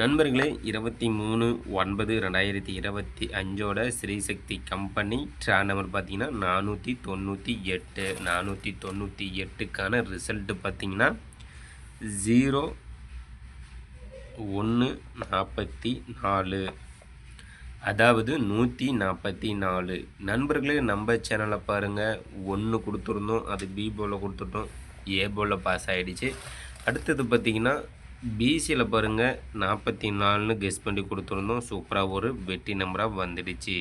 நண்பர்களே இருபத்தி மூணு ஒன்பது ரெண்டாயிரத்தி இருபத்தி அஞ்சோட ஸ்ரீசக்தி கம்பெனி ட்ரா நம்பர் பார்த்தீங்கன்னா நானூற்றி தொண்ணூற்றி எட்டு. நானூற்றி தொண்ணூற்றி எட்டுக்கான ரிசல்ட்டு பார்த்தீங்கன்னா ஜீரோ ஒன்று நாற்பத்தி நாலு. அதாவது நூற்றி நாற்பத்தி நாலு. நண்பர்களே நம்ம சேனலை பாருங்கள் ஒன்று கொடுத்துருந்தோம் அது பி போல் கொடுத்துட்டோம். ஏ போல் பாஸ் ஆகிடுச்சு அடுத்தது பார்த்திங்கன்னா பிசியில் பாருங்கள் நாற்பத்தி நாலுன்னு கெஸ் பண்ணி கொடுத்துருந்தோம். சூப்பராக ஒரு வெற்றி நம்பராக வந்துடுச்சு.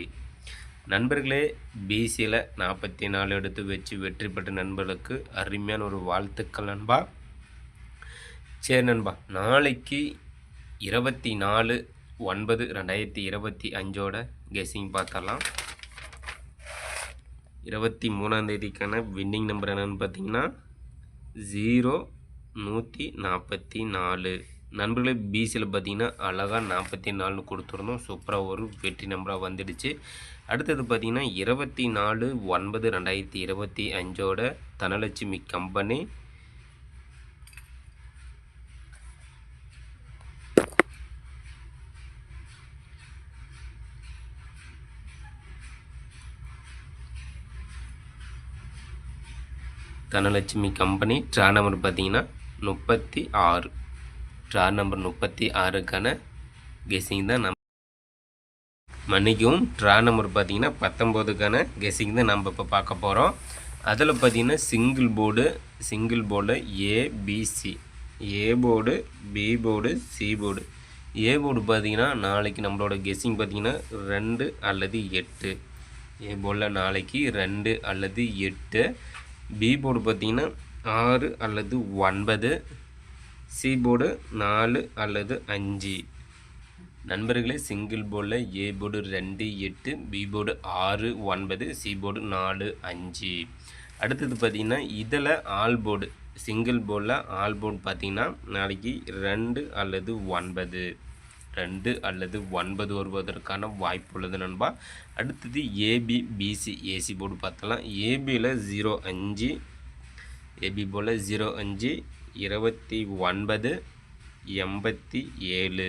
நண்பர்களே பிசியில் நாற்பத்தி நாலு எடுத்து வச்சு வெற்றி பெற்ற நண்பர்களுக்கு அருமையான ஒரு வாழ்த்துக்கள் நண்பா. சரி நண்பா நாளைக்கு இருபத்தி நாலு ஒன்பது ரெண்டாயிரத்தி இருபத்தி அஞ்சோட கெஸ்ஸிங் பார்த்தலாம் இருபத்தி மூணாந்தேதிக்கான வின்னிங் நம்பர் என்னென்னு பார்த்தீங்கன்னா ஜீரோ நூற்றி நாற்பத்தி நாலு. நண்பர்களே பிசியில் பார்த்தீங்கன்னா அழகாக நாற்பத்தி நாலுன்னு கொடுத்துருந்தோம் சூப்பராக ஒரு வெற்றி நம்பராக வந்துடுச்சு. அடுத்தது பார்த்திங்கன்னா இருபத்தி நாலு ஒன்பது ரெண்டாயிரத்தி இருபத்தி அஞ்சோட Dhanalakshmi company Dhanalakshmi company draw number பார்த்தீங்கன்னா முப்பத்தி ஆறு. ட்ரார் நம்பர் முப்பத்தி ஆறுக்கான கெஸிங் தான் நம்ம மன்னிக்கவும் ட்ரா நம்பர் பார்த்திங்கன்னா பத்தொம்போதுக்கான கெஸிங் தான் நம்ம இப்போ பார்க்க போகிறோம் அதில் பார்த்தீங்கன்னா சிங்கிள் போர்டு சிங்கிள் போர்டில் ABC A board B board C board A board பார்த்தீங்கன்னா நாளைக்கு நம்மளோட கெஸ்ஸிங் பார்த்தீங்கன்னா ரெண்டு அல்லது எட்டு. ஏ போர்டில் நாளைக்கு ரெண்டு அல்லது எட்டு. பி போர்டு பார்த்திங்கன்னா ஆறு அல்லது ஒன்பது சிபோர்டு நாலு அல்லது அஞ்சு. நண்பர்களே சிங்கிள் போர்டில் ஏ போர்டு ரெண்டு எட்டு பி போர்டு ஆறு ஒன்பது சி போர்டு நாலு அஞ்சு. அடுத்தது பார்த்திங்கன்னா இதில் ஆல் போர்டு சிங்கிள் போர்டில் ஆல் போர்டு பார்த்திங்கன்னா நாளைக்கு ரெண்டு அல்லது ஒன்பது. ரெண்டு அல்லது ஒன்பது வருவதற்கான வாய்ப்பு உள்ளது நண்பா. அடுத்தது ஏபி பிசி ஏசி போர்டு பார்த்தலாம் ஏபியில் ஜீரோ அஞ்சு ஏபி போல் ஜீரோ அஞ்சு இருபத்தி ஒன்பது எண்பத்தி ஏழு.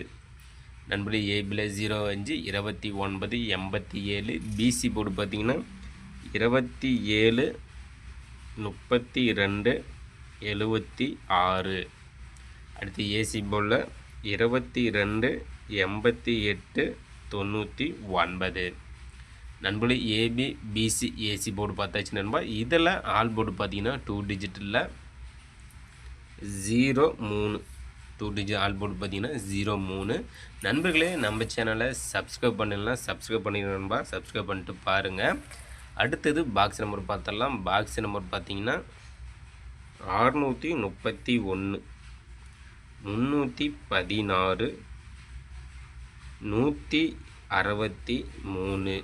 நண்பர்களே ஏபியில் ஜீரோ அஞ்சு இருபத்தி ஒன்பது எண்பத்தி ஏழு. பிசி போர்டு பார்த்திங்கன்னா இருபத்தி ஏழு முப்பத்தி ரெண்டு எழுபத்தி ஆறு. அடுத்து ஏசி போர்டில் இருபத்தி ரெண்டு எண்பத்தி எட்டு தொண்ணூற்றி ஒன்பது. நண்பர்களே ஏபி பிசி ஏசி போர்டு பார்த்தாச்சு நண்பா. இதில் ஆல் போர்டு பார்த்தீங்கன்னா டூ டிஜிட்டில் ஜீரோ மூணு. டூ டிஜிட் ஆல் போர்டு பார்த்தீங்கன்னா ஜீரோ மூணு. நண்பர்களே நம்ம சேனலை சப்ஸ்கிரைப் பண்ணலாம் சப்ஸ்கிரைப் பண்ணிடுங்க நண்பா. சப்ஸ்கிரைப் பண்ணிட்டு பாருங்கள் அடுத்தது பாக்ஸ் நம்பர் பார்த்தலாம் பாக்ஸ் நம்பர் பார்த்தீங்கன்னா அறுநூற்றி முப்பத்தி ஒன்று முந்நூற்றி பதினாறு நூற்றி அறுபத்தி மூணு.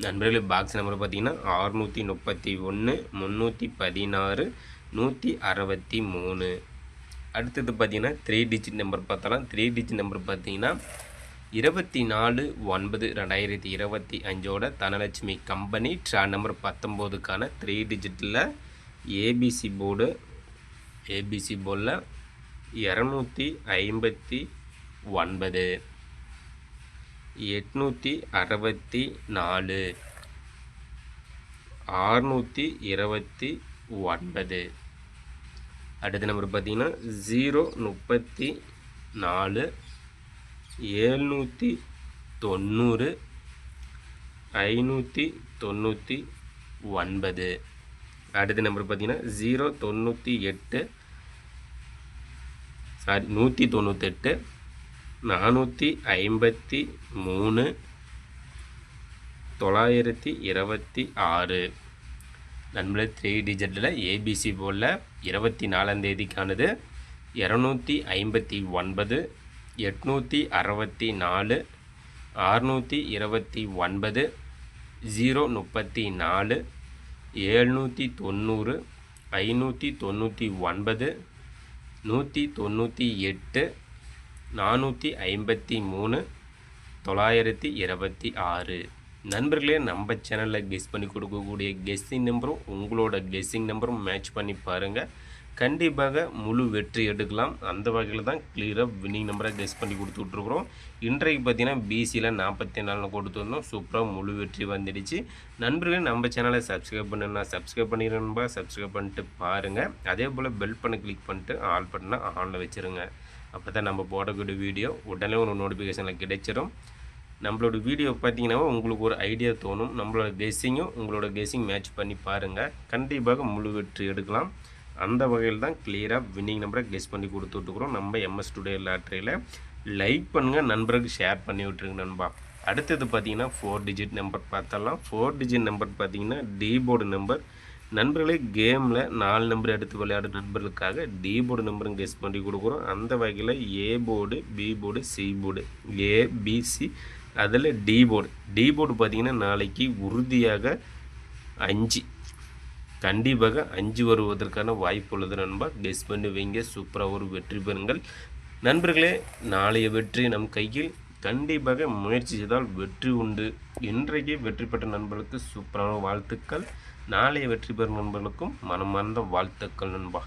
நண்பர்களே பாக்ஸ் நம்பர் பார்த்தீங்கன்னா அறுநூற்றி முப்பத்தி ஒன்று முந்நூற்றி பதினாறு நூற்றி அறுபத்தி மூணு. அடுத்தது பார்த்தீங்கன்னா த்ரீ டிஜிட் நம்பர் பார்த்தாலும் த்ரீ டிஜிட் நம்பர் பார்த்தீங்கன்னா இருபத்தி நாலு ஒன்பது ரெண்டாயிரத்தி இருபத்தி அஞ்சோட தனலட்சுமி கம்பெனி ட்ரா நம்பர் பத்தொம்போதுக்கான த்ரீ டிஜிட்டில் ஏபிசி போர்டு ஏபிசி போர்டில் இரநூத்தி ஐம்பத்தி ஒன்பது. எட்நூற்றி அறுபத்தி நாலு. ஆறுநூற்றி இருபத்தி ஒன்பது. அடுத்த நம்பர் பார்த்தீங்கன்னா ஜீரோ முப்பத்தி நாலு. ஏழ்நூற்றி தொண்ணூறு. ஐநூற்றி தொண்ணூற்றி ஒன்பது. அடுத்த நம்பர் பார்த்தீங்கன்னா ஜீரோ தொண்ணூற்றி எட்டு. சாரி நூற்றி தொண்ணூற்றெட்டு நானூற்றி ஐம்பத்தி மூணு தொள்ளாயிரத்தி இருபத்தி ஆறு. நண்பர்களே த்ரீ டிஜிட்டில் ஏபிசி போல் இருபத்தி நாலாந்தேதிக்கானது இரநூத்தி ஐம்பத்தி ஒன்பது எட்நூற்றி அறுபத்தி நாலு அறுநூற்றி இருபத்தி ஒன்பது ஜீரோ முப்பத்தி நாலு ஏழ்நூற்றி தொண்ணூறு ஐநூற்றி தொண்ணூற்றி ஒன்பது நூற்றி தொண்ணூற்றி எட்டு நானூற்றி ஐம்பத்தி மூணு தொள்ளாயிரத்தி இருபத்தி ஆறு. நண்பர்களே நம்ம சேனலில் கெஸ் பண்ணி கொடுக்கக்கூடிய கெஸ்ஸிங் நம்பரும் உங்களோட கெஸ்ஸிங் நம்பரும் மேட்ச் பண்ணி பாருங்கள் கண்டிப்பாக முழு வெற்றி எடுக்கலாம். அந்த வகையில் தான் கிளியராக வின்னிங் நம்பரை கெஸ் பண்ணி கொடுத்துட்ருக்குறோம் இன்றைக்கு பார்த்தீங்கன்னா பிசியில் நாற்பத்தி நாலு கொடுத்துருந்தோம் சூப்பராக முழு வெற்றி வந்துடுச்சு. நண்பர்களே நம்ம சேனலை சப்ஸ்கிரைப் பண்ணுன்னா சப்ஸ்கிரைப் பண்ணிடுறேன்பா சப்ஸ்கிரைப் பண்ணிட்டு பாருங்கள் அதே போல் பெல் பண்ண கிளிக் பண்ணிட்டு ஆல் பண்ணால் ஆனில் வச்சுருங்க. அப்போ தான் நம்ம போடக்கூடிய வீடியோ உடனே ஒரு நோட்டிஃபிகேஷனில் கிடைச்சிடும் நம்மளோட வீடியோ பார்த்தீங்கன்னா உங்களுக்கு ஒரு ஐடியா தோணும். நம்மளோட கெஸ்ஸிங்கும் உங்களோட கெஸ்ஸிங் மேட்ச் பண்ணி பாருங்கள் கண்டிப்பாக முழு வெற்றி எடுக்கலாம். அந்த வகையில் தான் கிளியராக வின்னிங் நம்பரை கெஸ் பண்ணி கொடுத்துட்ருக்குறோம் நம்ம எம்எஸ் டுடே லாட்ரியில் லைக் பண்ணுங்கள் நண்பருக்கு ஷேர் பண்ணி விட்ருங்க நண்பா. அடுத்தது பார்த்தீங்கன்னா ஃபோர் டிஜிட் நம்பர் பார்த்தலாம் ஃபோர் டிஜிட் நம்பர் பார்த்தீங்கன்னா டி போர்டு நம்பர் நண்பர்களே கேமில் நாலு நம்பர் எடுத்து விளையாடும் நண்பர்களுக்காக டி போர்டு நம்பரும் கெஸ் பண்ணி கொடுக்குறோம். அந்த வகையில் A board B board C board A BC அதில் டி போர்டு டி போர்டு பார்த்திங்கன்னா நாளைக்கு உறுதியாக அஞ்சு. கண்டிப்பாக அஞ்சு வருவதற்கான வாய்ப்பு உள்ளது நண்பா. கெஸ் பண்ணி வைங்க சூப்பராக ஒரு வெற்றி பெறுங்கள். நண்பர்களே நாளைய வெற்றி நம் கையில். கண்டிப்பாக முயற்சி செய்தால் வெற்றி உண்டு. இன்றைக்கு வெற்றி பெற்ற நண்பர்களுக்கு சூப்பரான வாழ்த்துக்கள். நாளைய வெற்றி பெறும் நண்பர்களுக்கும் மனமார்ந்த வாழ்த்துக்கள் நண்பா.